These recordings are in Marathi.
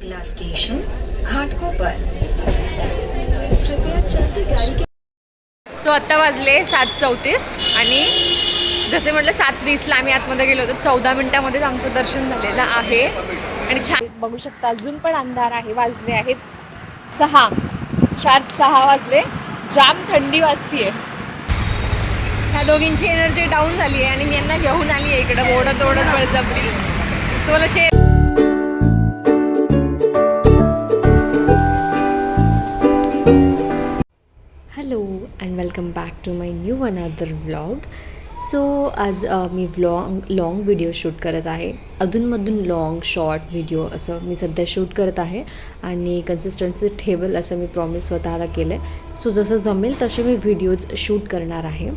अगला स्टेशन घाटकोपर. कृपया चलती गाड़ी के सो आत्ता वाजले सात चौतीस आणि जसे म्हटलं सात वीसला आम्ही आतमध्ये गेलो होतो. चौदा मिनिटामध्येच आमचं दर्शन झालेलं आहे. आणि छान बघू शकता अजून पण अंधार आहे वाजले आहेत सहा. शार्प सहा वाजले. जाम थंडी वाजतीये. ह्या दोघींची एनर्जी डाऊन झाली आहे आणि मी यांना घेऊन आली आहे इकडं. ओढत ओढत बळजबरी तुम्हाला चे welcome back to my new another vlog so आज मी व्लॉग लाँग व्हिडिओ शूट करत आहे. अधूनमधून लाँग शॉर्ट व्हिडिओ असं मी सध्या शूट करत आहे. आणि कन्सिस्टन्सी ठेवेल असं मी प्रॉमिस स्वतःला केलं आहे सो जसं जमेल तसे मी व्हिडिओज शूट करणार आहे.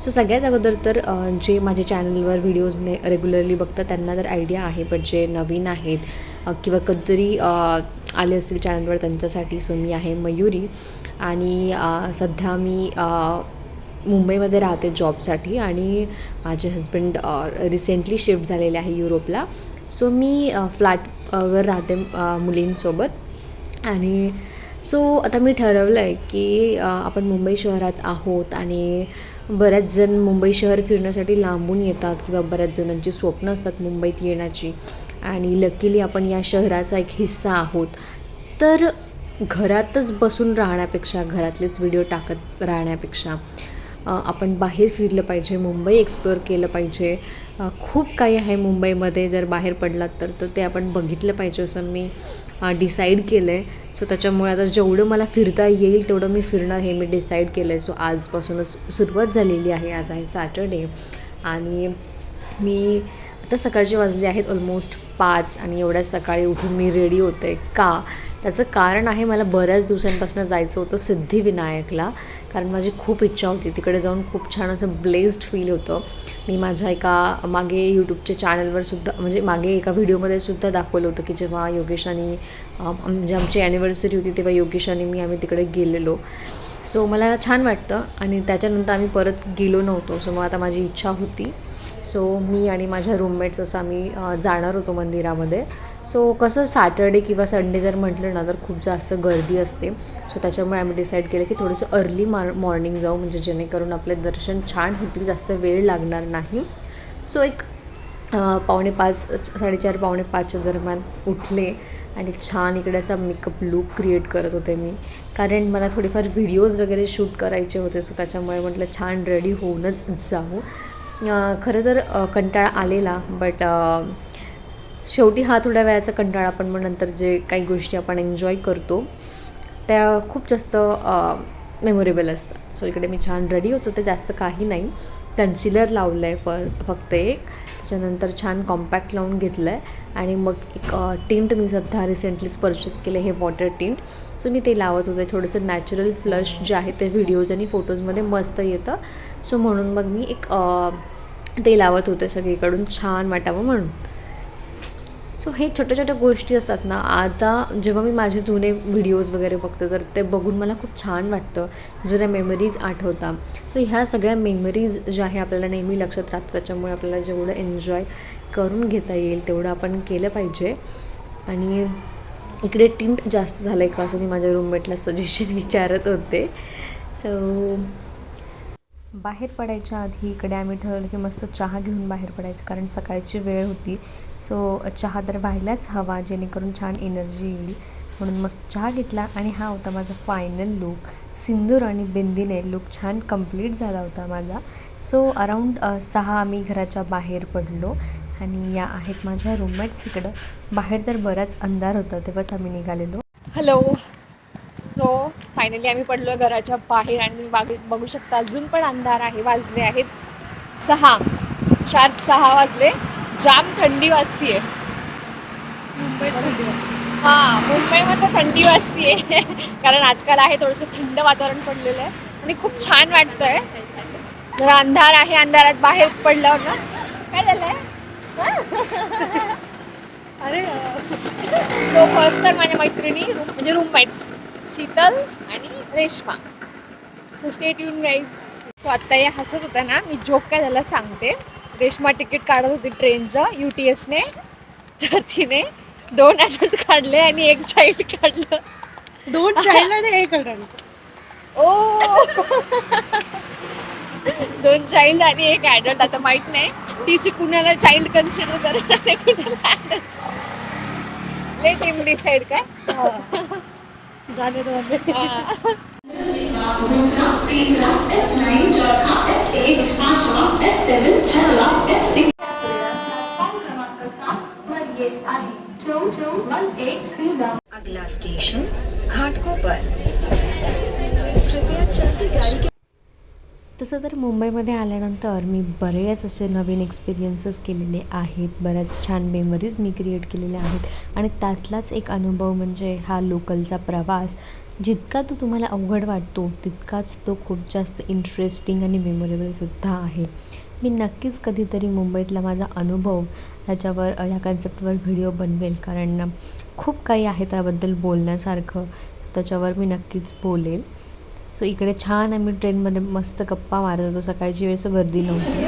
सो सगळ्यात अगोदर तर जे माझ्या चॅनलवर व्हिडिओजने रेग्युलरली बघतात त्यांना तर आयडिया आहे. बट जे नवीन आहेत किंवा कधीतरी आले असतील चॅनलवर त्यांच्यासाठी सो मी आहे मयुरी. आणि सध्या मी मुंबईमध्ये राहते जॉबसाठी आणि माझे हस्बंड रिसेंटली शिफ्ट झालेले आहे युरोपला. सो मी फ्लॅटवर राहते मुलींसोबत. आणि सो आता मी ठरवलं आहे की आपण मुंबई शहरात आहोत आणि बऱ्याच जण मुंबई शहर फिरण्यासाठी लांबून येतात किंवा बऱ्याच जणांची स्वप्न असतात मुंबईत येण्याची. आणि लकीली आपण या शहराचा एक हिस्सा आहोत. तर घरातच बसून राहण्यापेक्षा घरातलेच व्हिडिओ टाकत राहण्यापेक्षा आपण बाहेर फिरलं पाहिजे मुंबई एक्सप्लोअर केलं पाहिजे. खूप काही आहे मुंबईमध्ये. जर बाहेर पडलात तर तर ते आपण बघितलं पाहिजे असं मी डिसाईड केलं आहे सो त्याच्यामुळे आता जेवढं मला फिरता येईल तेवढं मी फिरणार हे मी डिसाईड केलं आहे सो आजपासूनच सुरुवात झालेली आहे. आज आहे सॅटर्डे आणि मी आता सकाळचे वाजले आहेत ऑलमोस्ट पाच आणि एवढ्या सकाळी उठून मी रेडी होते. का? त्याचं कारण आहे मला बऱ्याच दिवसांपासून जायचं होतं सिद्धिविनायकला कारण माझी खूप इच्छा होती. तिकडे जाऊन खूप छान असं ब्लेस्ड फील होतं. मी माझ्या एका मागे यूट्यूबच्या चॅनलवर सुद्धा म्हणजे मागे एका व्हिडिओमध्ये सुद्धा दाखवलं होतं की जेव्हा योगेश आणि म्हणजे आमची ॲनिव्हर्सरी होती तेव्हा योगेश आणि मी आम्ही तिकडे गेलेलो. सो मला छान वाटतं आणि त्याच्यानंतर आम्ही परत गेलो नव्हतो. सो मग आता माझी इच्छा होती. सो मी आणि माझ्या रूममेट्स असं आम्ही जाणार होतो मंदिरामध्ये. सो कसं सॅटर्डे किंवा संडे जर म्हटलं ना तर खूप जास्त गर्दी असते. सो त्याच्यामुळे आम्ही डिसाईड केलं की थोडंसं अर्ली मार मॉर्निंग जाऊ म्हणजे जेणेकरून आपले दर्शन छान होतील जास्त वेळ लागणार नाही. सो एक पावणे पाच साडेचार पावणे पाचच्या दरम्यान उठले आणि छान इकडे असा मेकअप लुक क्रिएट करत होते मी. कारण मला थोडेफार व्हिडिओज वगैरे शूट करायचे होते सो त्याच्यामुळे म्हटलं छान रेडी होऊनच जाऊ. खरं तर कंटाळा आलेला बट शेवटी हा थोड्या वेळाचा कंटाळा पण मग नंतर जे काही गोष्टी आपण एन्जॉय करतो त्या खूप जास्त मेमोरेबल असतात. सो इकडे मी छान रेडी होतो ते जास्त काही नाही. कन्सिलर लावलं आहे फ फक्त एक. त्याच्यानंतर छान कॉम्पॅक्ट लावून घेतलं आहे आणि मग एक टिंट मी सध्या रिसेंटलीच परचेस केलं हे वॉटर टिंट सो मी ते लावत होते. थोडंसं नॅचरल फ्लश जे आहे ते व्हिडिओज आणि फोटोजमध्ये मस्त येतं. सो म्हणून मग मी एक ते लावत होते सगळीकडून छान वाटावं म्हणून. सो हे छोट्या छोट्या गोष्टी असतात ना आता जेव्हा मी माझे जुने व्हिडिओज वगैरे बघते तर ते बघून मला खूप छान वाटतं. जुन्या मेमरीज आठवतात सो ह्या सगळ्या मेमरीज ज्या आहे आपल्याला नेहमी लक्षात राहतात त्याच्यामुळे आपल्याला जेवढं एन्जॉय करून घेता येईल तेवढं आपण केलं पाहिजे. आणि इकडे टिंट जास्त झालं आहे का असं मी माझ्या रूममेटला सजेशन विचारत होते. सो बाहेर पडायच्या आधी इकडे आम्ही ठरवलं की मस्त चहा घेऊन बाहेर पडायचं कारण सकाळची वेळ होती. सो चहा तर व्हायलाच हवा जेणेकरून छान एनर्जी येईल. म्हणून मस्त चहा घेतला आणि हा होता माझा फायनल लुक सिंदूर आणि बिंदीने लुक छान कंप्लीट झाला होता माझा. सो अराऊंड सहा आम्ही घराच्या बाहेर पडलो आणि या आहेत माझ्या रूममेट्स इकडं. बाहेर तर बराच अंधार होता तेव्हाच आम्ही निघालेलो. हॅलो सो फायनली आम्ही पडलो घराच्या बाहेर आणि तुम्ही बागे बघू शकता अजून पण अंधार आहे वाजले आहेत सहा. शार्प सहा वाजले. जाम थंडी वाजतीये. हां मुंबईमध्ये थंडी वाजतीये. कारण आजकाल आहे थोडंसं थंड वातावरण पडलेलं आहे. आणि खूप छान वाटतंय. जरा अंधार आहे अंधारात बाहेर पडल्यावर ना. काय झालंय? अरे तो फर्स्ट तर माझ्या मैत्रिणी रूम म्हणजे रूममेट्स शीतल आणि रेश्मा. सो स्टेट येऊन गाईज सो आत्ता या हसत होत्या ना मी जोक काय झाला सांगते. रेश्मा तिकीट काढत होती ट्रेनचं यू टी एसने तर तिने दोन ॲडल्ट काढले आणि एक चाइल्ड काढलं. दोन चाइल्ड आणि एक अडल्ट ओ! दोन चाइल्ड आणि एक ॲडल्ट आता माहीत नाही सी कुणाला चाइल्ड कन्सिडर करणार कुणाला. Let him decide काय? जाने दो. अगला स्टेशन घाटकोपर कृपया चलती गाड़ी के तसं तर मुंबईमध्ये आल्यानंतर मी बरेच असे नवीन एक्सपिरियन्सेस केलेले आहेत. बऱ्याच छान मेमरीज मी क्रिएट केलेल्या आहेत. आणि त्यातलाच एक अनुभव म्हणजे हा लोकलचा प्रवास. जितका तो तुम्हाला अवघड वाटतो तितकाच तो खूप जास्त इंटरेस्टिंग आणि मेमोरेबलसुद्धा आहे. मी नक्कीच कधीतरी मुंबईतला माझा अनुभव ह्याच्यावर ह्या कन्सेप्टवर व्हिडिओ बनवेल. कारण खूप काही आहे त्याबद्दल बोलण्यासारखं. त्याच्यावर मी नक्कीच बोलेल. सो इकडे छान आम्ही ट्रेनमध्ये मस्त गप्पा मारत होतो. सकाळची वेळेस गर्दी नव्हती.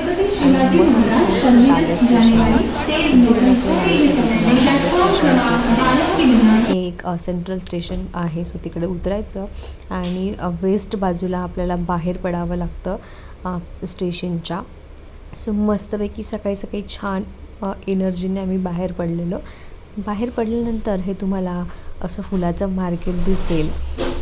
एक सेंट्रल स्टेशन आहे. सो तिकडे उतरायचं. आणि वेस्ट बाजूला आपल्याला बाहेर पडावं लागतं स्टेशनच्या सो मस्तपैकी सकाळी सकाळी छान एनर्जीने आम्ही बाहेर पडलेलो. बाहेर पडल्यानंतर हे तुम्हाला असं फुलाचं मार्केट दिसेल.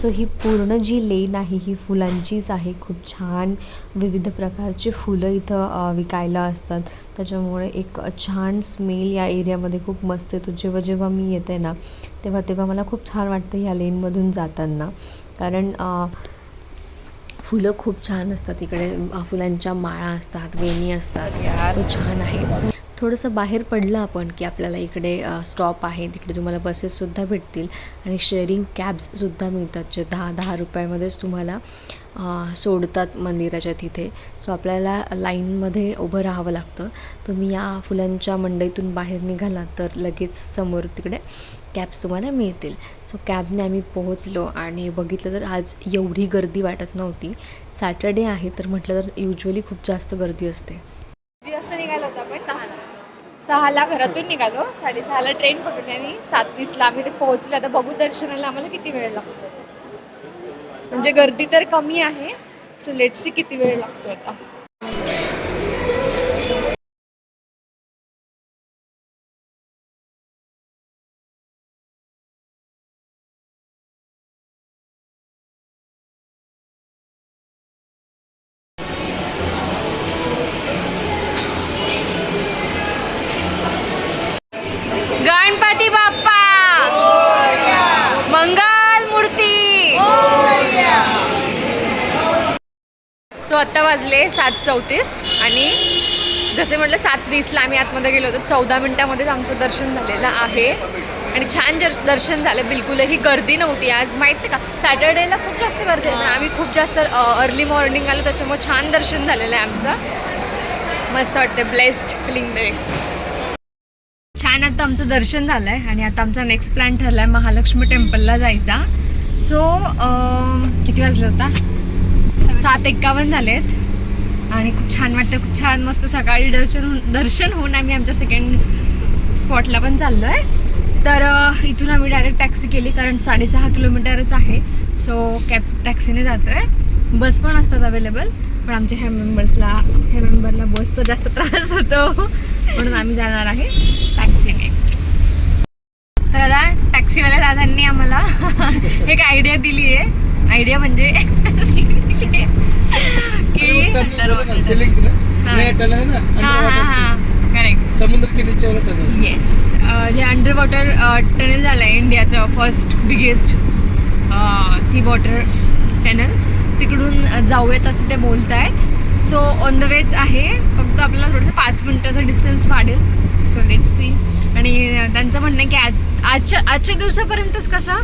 सो ही पूर्ण जी लेन आहे ही फुलांचीच आहे. खूप छान विविध प्रकारचे फुलं इथं विकायला असतात. त्याच्यामुळे एक छान स्मेल या एरियामध्ये खूप मस्त येतो. जेव्हा जेव्हा मी येते ना तेव्हा तेव्हा मला खूप छान वाटतं ह्या लेनमधून जाताना. कारण फुलं खूप छान असतात. इकडे फुलांच्या माळा असतात वेणी असतात. सो छान आहे. थोडंसं बाहेर पडलं आपण की आपल्याला इकडे स्टॉप आहे तिकडे तुम्हाला बसेससुद्धा भेटतील आणि शेअरिंग कॅब्ससुद्धा मिळतात जे दहा दहा रुपयामध्येच तुम्हाला सोडतात मंदिराच्या तिथे. सो आपल्याला लाईनमध्ये उभं राहावं लागतं. तुम्ही या फुलांच्या मंडईतून बाहेर निघालात तर लगेच समोर तिकडे कॅब्स तुम्हाला मिळतील. सो कॅबने आम्ही पोहोचलो आणि बघितलं तर आज एवढी गर्दी वाटत नव्हती. सॅटर्डे आहे तर म्हटलं तर युजली खूप जास्त गर्दी असते किती वाजता निघालो होतो आपण सहाला सहाला घरातून निघालो. साडेसहाला ट्रेन पकडली आणि सात वीसला आम्ही ते पोहोचलो. आता बघू दर्शनाला आम्हाला किती वेळ लागतो. म्हणजे गर्दी तर कमी आहे सो लेट सी किती वेळ लागतो आता. सो आत्ता वाजले सात चौतीस आणि जसे म्हटलं सात वीसला आम्ही आतमध्ये गेलो होतो चौदा मिनटामध्येच आमचं दर्शन झालेलं आहे. आणि छान जर दर्शन झालं बिलकुलही गर्दी नव्हती आज. माहिती का? सॅटर्डेला खूप जास्त गर्दी आहे आम्ही खूप जास्त अर्ली मॉर्निंग आलो त्याच्यामुळे छान दर्शन झालेलं आहे आमचं. मस्त वाटतं ब्लेस्ड फिलिंग बेस्ट छान आता आमचं दर्शन झालं आहे आणि आता आमचा नेक्स्ट प्लॅन ठरला आहे महालक्ष्मी टेम्पलला जायचा. सो किती वाजलं होता सात एक्कावन्न झालेत. आणि खूप छान वाटतं खूप छान मस्त सकाळी दर्शन होऊन दर्शन होऊन आम्ही आमच्या सेकंड स्पॉटला पण चाललो आहे तर इथून आम्ही डायरेक्ट टॅक्सी केली कारण साडेसहा किलोमीटरच आहे. सो कॅब टॅक्सीने जातो आहे बस पण असतात अवेलेबल पण आमच्या ह्या मेंबर्सला ह्या मेंबरला बसचा जास्त त्रास होतो. म्हणून आम्ही जाणार आहे टॅक्सीने तर दादा टॅक्सीवाल्या दादांनी आम्हाला एक आयडिया दिली आहे आयडिया म्हणजे सीलिंग टनल है. ना? हां अंडर हां हां. करेक्ट समुद्र के नीचे वाला टनल येस जे अंडर वॉटर टनल झालं आहे इंडियाचं first biggest sea water tunnel तिकडून जाऊयात असं ते बोलत आहेत सो ऑन द वेच आहे. फक्त आपल्याला थोडंसं पाच मिनटाचं डिस्टन्स वाढेल. सो लेट सी आणि त्यांचं म्हणणं आहे की आज आजच्या आजच्या दिवसापर्यंतच कसा?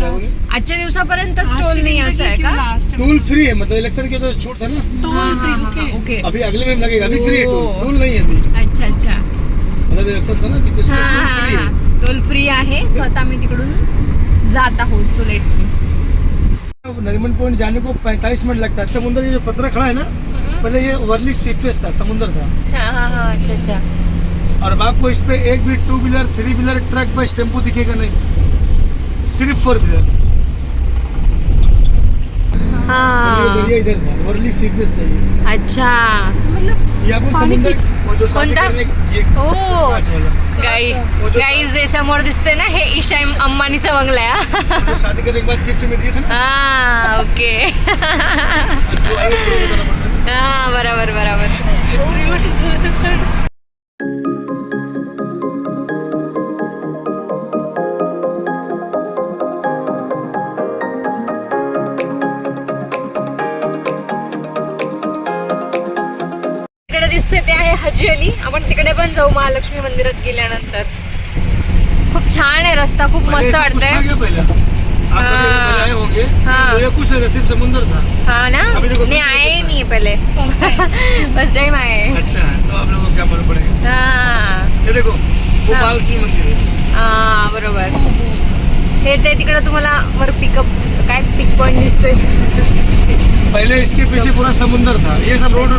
आजच्या दिवसापर्यंतच टोल नाही असं आहे का? टूल फ्री है मतलब इलेक्शन की वजह से छूट था ना। टोल फ्री ओके अभी अगले महीने लगेगा अभी फ्री है। टूल टूल नहीं है अभी। अच्छा अच्छा। मतलब इलेक्शन था ना कि हा टूल फ्री आहे स्वतः मी तिकडून जात आहोत so let see Nariman point जाने को 45 मिनट लगता है। समुद्र ये जो पत्थर खड़ा है ना पहले ये वर्ली सीफेस था समुद्र था। हा हा हा अच्छा अच्छा। और आपको इस पे एक भी two wheeler three wheeler truck bus tempo दिखेगा नहीं। सिर्फ फोर व्हीलर ये हा दरिया इधर था वर्ली सीक्वेंस था ये. अच्छा. ये आपको समुद्र वो जो शादी कोणता? करने की- ये ओ. जो- समोर दिसते ना हे ईशा अंबानीचा बंगला आहे. जो शादी करने के बाद गिफ्ट में दिए थे ना? हा ओके. हा बरोबर बरोबर. ते आहे हजी अली आपण तिकडे पण जाऊ महालक्ष्मी मंदिरात गेल्यानंतर. खूप छान आहे रस्ता खूप मस्त वाटतंय. हाँ। कभी पहले आए होंगे हाँ। तो ये कुछ नहीं था, सिर्फ समुद्र था. हाँ ना? अभी देखो नहीं कुछ आए ही नहीं नहीं है पहले. फर्स्ट टाइम आए हैं। अच्छा है तो आप लोगों को क्या मालूम पड़ेगा हा. ये देखो वो हाँ। बालसी मंदिर है हा बरोबर. हे ते तिकडं तुम्हाला वर पिकअप काय पिक पॉइंट दिसतोय? पहले इसके पीछे पूरा समुद्र था. ये सब रोड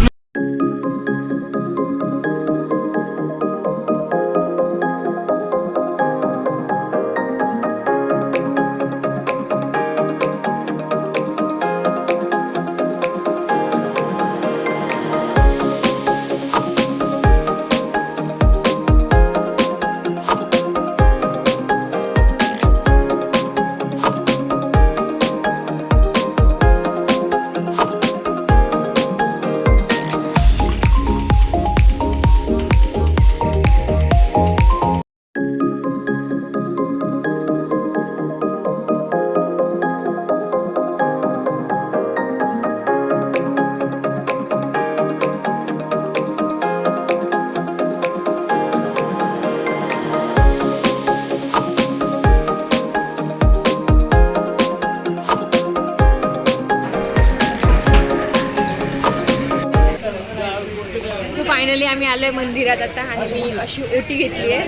फायनली आम्ही आलोय मंदिरात आता आणि मी अशी ओटी घेतली आहे.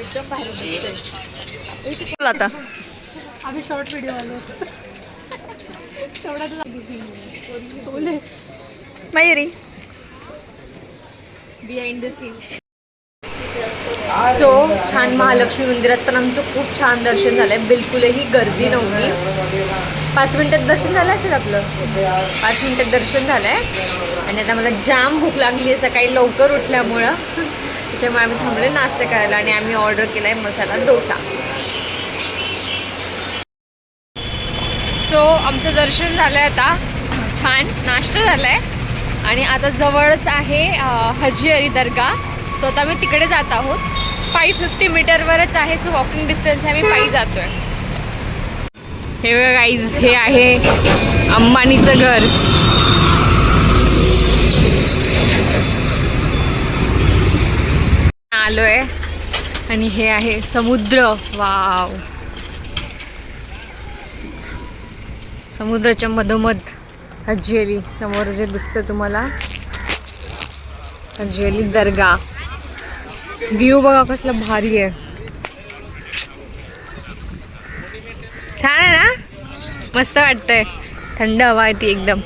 एकदम भारी दिसतंय. आता आम्ही शॉर्ट व्हिडिओ आलो. बोले Mayuri. Behind the scene so छान महालक्ष्मी मंदिरात पण आमचं खूप छान दर्शन झालंय. बिलकुलही गर्दी नव्हती. पाच मिनिटात दर्शन झालं असेल आपलं? पाच मिनिटात दर्शन झालंय. आणि आता मला जाम भूक लागली आहे सकाळी लवकर उठल्यामुळं. त्याच्यामुळे आम्ही थांबले नाश्ता करायला आणि आम्ही ऑर्डर केलाय मसाला डोसा. सो आमचं दर्शन झालंय आता. छान नाश्ता झालाय. आणि आता जवळच आहे हजी अली दर्गा. सो आता आम्ही तिकडे जात आहोत. फाईव्ह फिफ्टी मीटरवरच आहे सो वॉकिंग डिस्टन्स आहे आम्ही पायी जातोय. हे बघा गाईज हे आहे अंबानीचं घर. आलोय. आणि हे आहे समुद्र. वाव समुद्राच्या मधोमध हज्जी अली समोर जे दिसतं तुम्हाला हज्जी अली दर्गा. व्ह्यू बघा कसला भारी आहे. छान आहे ना? मस्त वाटतंय. थंड हवा आहे ती एकदम.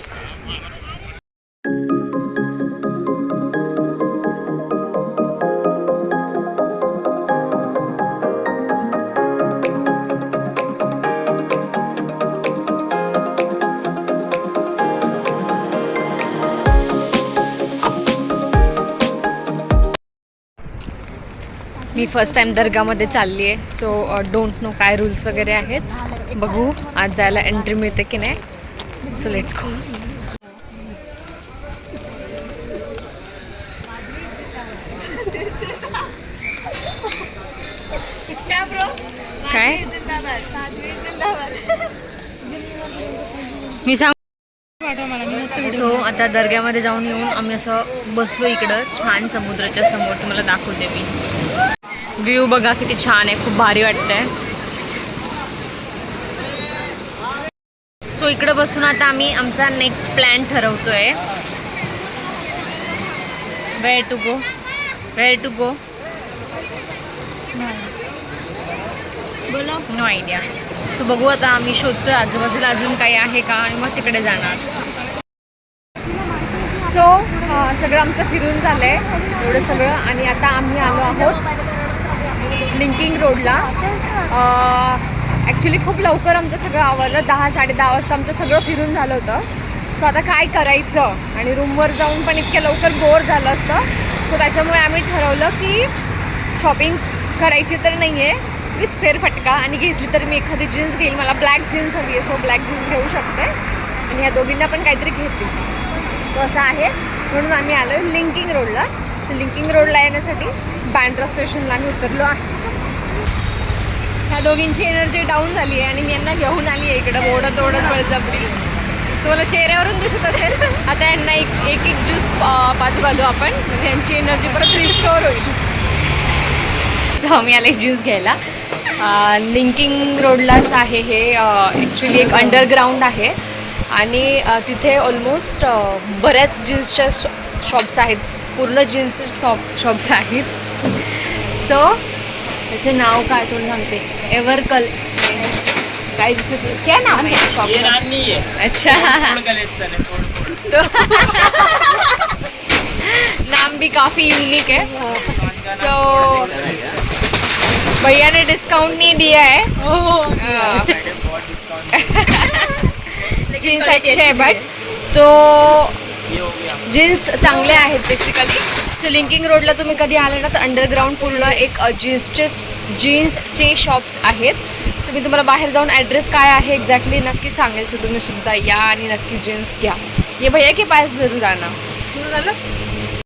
ही फर्स्ट टाईम दर्गामध्ये चालली आहे सो डोंट नो काय रूल्स वगैरे आहेत. बघू आज जायला एंट्री मिळते की नाही. सो लेट्स गो काय? मी सांग? सो आता दर्ग्यामध्ये जाऊन येऊन आम्ही असं बसलो इकडं. छान समुद्राच्या समोर. तुम्हाला दाखवते मी. व्ह्यू बघा किती छान आहे खूप भारी वाटतंय. सो इकडं बसून आता आम्ही आमचा next plan ठरवतोय. Where to go where to go बोलो. नो आयडिया सो बघू आता आम्ही शोधतो आजूबाजूला अजून काही आहे का आणि मग तिकडे जाणार. सो सगळं आमचं फिरून झालं आहे एवढं सगळं आणि आता आम्ही आलो आहोत लिंकिंग रोडला. ॲक्च्युली खूप लवकर आमचं सगळं आवरलं. दहा साडे दहा वाजता आमचं सगळं फिरून झालं होतं. सो आता काय करायचं? आणि रूमवर जाऊन पण इतक्या लवकर बोर झालं असतं. सो त्याच्यामुळे आम्ही ठरवलं की शॉपिंग करायची तर नाही आहे मीच फेरफटका आणि घेतली तर मी एखादी जीन्स घेईल. मला ब्लॅक जीन्स हवी आहे. सो ब्लॅक जीन्स घेऊ शकते. आणि ह्या दोघींना पण काहीतरी घेतली सो असं आहे. म्हणून आम्ही आलो आहे लिंकिंग रोडला. सो लिंकिंग रोडला येण्यासाठी बँड्रा स्टेशनला मी उतरलो आहे. ह्या दोघींची एनर्जी डाऊन झाली आहे आणि मी यांना घेऊन आली आहे इकडं. ओढत ओढत बळजबरी. तुम्हाला चेहऱ्यावरून दिसत असेल. आता यांना एक एक एक ज्यूस बाजू घालू आपण. म्हणजे यांची एनर्जी परत रिस्टोअर होईल. So, मी आले ज्यूस घ्यायला. लिंकिंग रोडलाच आहे हे ॲक्च्युली एक अंडरग्राऊंड आहे. आणि तिथे ऑलमोस्ट बऱ्याच जीन्सच्या शॉप्स आहेत. पूर्ण जीन्सचे शॉप शॉप्स आहेत. सो त्याचे नाव काय तुला सांगते? एव्हर कल काय दिसत. क्या नाम है शॉप ये. नाम नहीं है अच्छा तो नाम भी काफ़ी यूनिक है. सो भैया ने डिस्काउंट नहीं दिया है। हाँ। बहुत डिस्काउंट जीन्स अच्छे आहे बट तो ये हो जीन्स चांगले आहेत बेसिकली सो लिंकिंग रोडला तुम्ही कधी आले ना तर अंडरग्राऊंड पूर्ण एक जीन्सचे जीन्सचे शॉप्स आहेत. सो मी तुम्हाला बाहेर जाऊन ॲड्रेस काय आहे एक्झॅक्टली नक्की सांगेल. सो तुम्ही सुद्धा या आणि नक्की जीन्स घ्या. ये भैया की पास जरूर आना झालं?